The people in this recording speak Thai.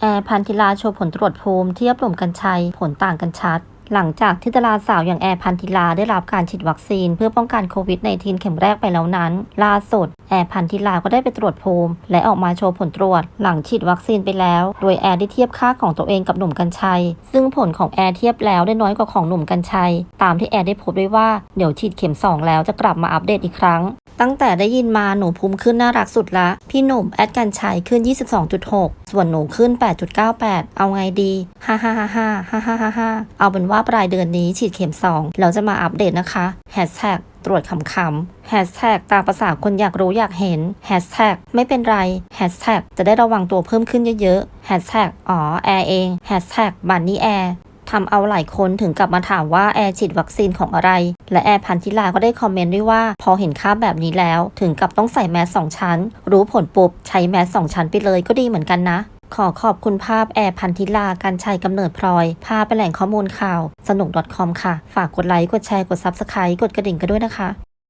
แอร์พันธิลาโชว์ผลตรวจภูมิเทียบหนุ่มกัญชัยผลต่างกันชัดหลังจากที่ดาราสาวอย่างแอร์พันธิลาได้รับการฉีดวัคซีน เพื่อป้องกันโควิด -19 เข็มแรกไปแล้วนั้น ล่าสุด แอร์พันธิลาก็ได้ไปตรวจภูมิ และออกมาโชว์ผลตรวจ หลังฉีดวัคซีนไปแล้ว โดยแอร์ได้เทียบค่าของตัวเองกับหนุ่มกัญชัย ซึ่งผลของแอร์เทียบแล้วได้น้อยกว่าของหนุ่มกัญชัย ตามที่แอร์ได้โพสต์ไว้ว่าเดี๋ยวฉีดเข็ม 2 แล้วจะกลับมาอัปเดตอีกครั้ง ตั้งแต่ได้ยินมาหนูภูมิขึ้นน่ารักสุดละ พี่หนุ่มแอดกันชัยขึ้น 22.6 ส่วนหนูขึ้น 8.98 เอาไงดี ฮ่าฮ่าฮ่าฮ่าฮ่าฮ่าฮ่าเอาเป็นว่าปลายเดือนนี้ฉีดเข็ม 2 เราจะมาอัปเดตนะคะแฮชแท็กตรวจขำๆแฮชแท็กตามภาษาคนอยากรู้อยากเห็นแฮชแท็กไม่เป็นไรแฮชแท็กจะได้ระวังตัวเพิ่มขึ้นเยอะๆแฮชแท็กอ๋อแอร์เองแฮชแท็กบันนี่แอร์ทำเอาหลายคนถึงกลับมาถามว่าแอร์ฉีดวัคซีนของอะไร และแอร์พันธิลาก็ได้คอมเมนต์ด้วยว่า พอเห็นค่าแบบนี้แล้ว ถึงกับต้องใส่แมสสองชั้น รู้ผลปุ๊บ ใช้แมสสองชั้นไปเลยก็ดีเหมือนกันนะ ขอขอบคุณภาพแอร์พันธิลาการชัยกำเนิดพลอย พาไปแหล่งข้อมูลข่าว สนุก .com ค่ะ ฝากกดไลค์กดแชร์กด Subscribe กดกระดิ่งกันด้วยนะคะ